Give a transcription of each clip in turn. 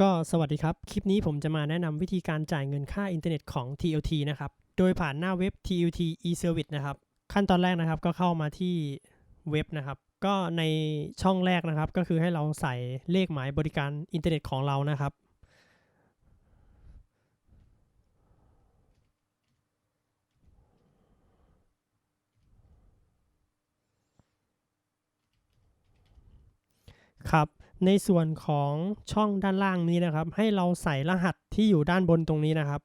ก็สวัสดีครับ คลิปนี้ผมจะมาแนะนำวิธีการจ่ายเงินค่าอินเทอร์เน็ตของ TLT นะครับ โดยผ่านหน้าเว็บ TLT e-service นะครับ ขั้นตอนแรกนะครับก็เข้ามาที่เว็บนะครับ ก็ในช่องแรกนะครับ ก็คือให้เราใส่เลขหมายบริการอินเทอร์เน็ตของเรานะครับ ครับ ในส่วนของช่องด้านล่างนี้นะครับ ให้เราใส่รหัสที่อยู่ด้านบนตรงนี้นะครับ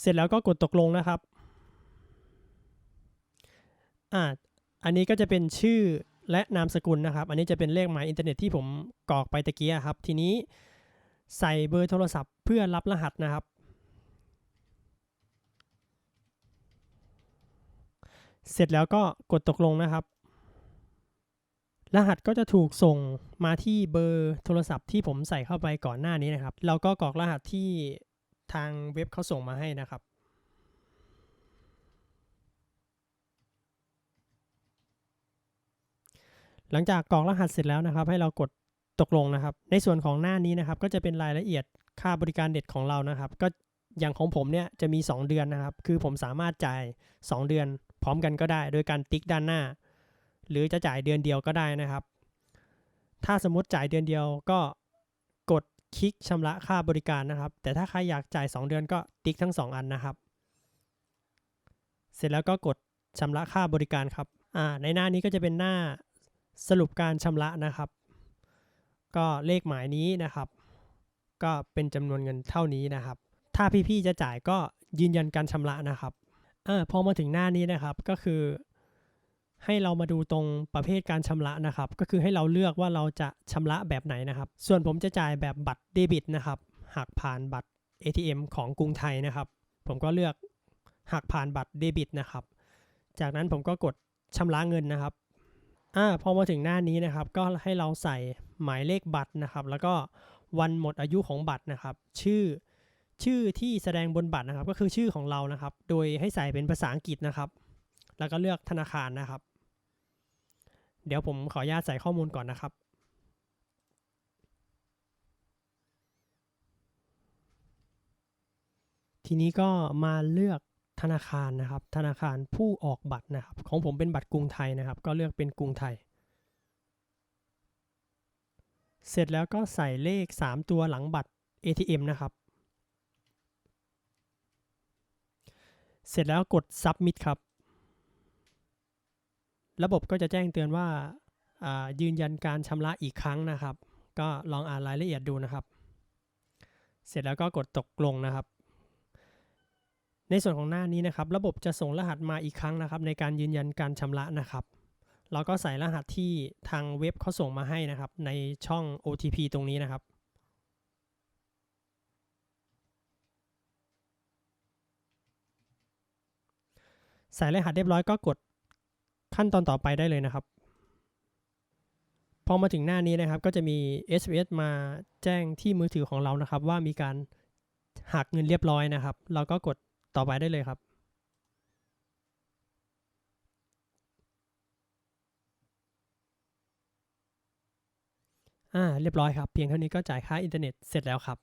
เสร็จแล้วก็กดตกลงนะครับอ่าอันนี้ก็จะเป็นชื่อและนามสกุลนะครับ อันนี้จะเป็นเลขหมายอินเทอร์เน็ตที่ผมกรอกไปตะกี้ครับ ทีนี้ ใส่เบอร์โทรศัพท์เพื่อรับรหัสนะครับ เสร็จแล้วก็กดตกลงนะครับ รหัสก็จะถูกส่งมาที่เบอร์โทรศัพท์ที่ผมใส่เข้าไปก่อนหน้านี้นะครับ เราก็กรอกรหัสที่ทางเว็บเขาส่งมาให้นะครับหลังจากกรอกรหัสเสร็จแล้วนะครับ ให้เรากด ตกลงนะครับ ในส่วนของหน้านี้นะครับก็จะเป็นรายละเอียดค่าบริการเน็ตของเรานะครับ ก็อย่างของผมเนี่ยจะมี 2 เดือนนะครับ คือผมสามารถจ่าย 2 เดือน พร้อมกันก็ได้ โดยการติ๊กด้านหน้า หรือจะจ่ายเดือนเดียวก็ได้นะครับ ถ้าสมมติจ่ายเดือนเดียวก็กดคลิกชำระค่าบริการนะครับ แต่ถ้าใครอยากจ่าย 2 เดือนก็ติ๊กทั้ง 2 อันนะครับ เสร็จแล้วก็กดชำระค่าบริการครับ อ่า ในหน้านี้ก็จะเป็นหน้าสรุปการชำระนะครับ ก็เลขหมายนี้นะครับ ก็เป็นจำนวนเงินเท่านี้นะครับ ถ้าพี่ๆจะจ่ายก็ยืนยันการชำระนะครับอ่าพอมาถึงหน้านี้นะครับก็คือ ให้เรามาดูตรงประเภทการชำระนะครับ ก็คือให้เราเลือกว่าเราจะชำระแบบไหนนะครับ ส่วนผมจะจ่ายแบบบัตรเดบิตนะครับหากผ่านบัตร ATM ของกรุงไทยนะครับ ผมก็เลือกหากผ่านบัตรเดบิตนะครับ จากนั้นผมก็กดชำระเงินนะครับอ่าพอมาถึงหน้านี้นะครับ ก็ให้เราใส่ หมายเลขบัตรนะครับ แล้วก็วันหมดอายุของบัตรนะครับ ชื่อชื่อที่แสดงบนบัตรนะครับ ก็คือชื่อของเรานะครับ โดยให้ใส่เป็นภาษาอังกฤษนะครับ แล้วก็เลือกธนาคารนะครับ เดี๋ยวผมขออนุญาตใส่ข้อมูลก่อนนะครับทีนี้ก็มาเลือกธนาคารนะครับ ธนาคารผู้ออกบัตรนะครับ ของผมเป็นบัตรกรุงไทยนะครับ ก็เลือกเป็นกรุงไทย เสร็จแล้วก็ใส่เลข 3 ตัวหลังบัตร ATM นะครับ เสร็จแล้วกด submit ครับ ระบบก็จะแจ้งเตือนว่าายืนยันการชำระอีกครั้งนะครับ ก็ลองอ่านรายละเอียดดูนะครับ เสร็จแล้วก็กดตกลงนะครับ ในส่วนของหน้านี้นะครับ ระบบจะส่งรหัสมาอีกครั้งนะครับ ในการยืนยันการชำระนะครับ เราก็ใส่รหัสที่ทางเว็บเขาส่งมาให้นะครับ ในช่อง OTP ตรงนี้นะครับ ใส่รหัสเรียบร้อยก็กดขั้นตอนต่อไปได้เลยนะครับ พอมาถึงหน้านี้นะครับ ก็จะมี SMS มาแจ้งที่มือถือของเรานะครับ ว่ามีการหักเงินเรียบร้อยนะครับ เราก็กดต่อไปได้เลยครับ อ่าเรียบร้อยครับ เพียงเท่านี้ก็จ่ายค่าอินเทอร์เน็ตเสร็จแล้วครับ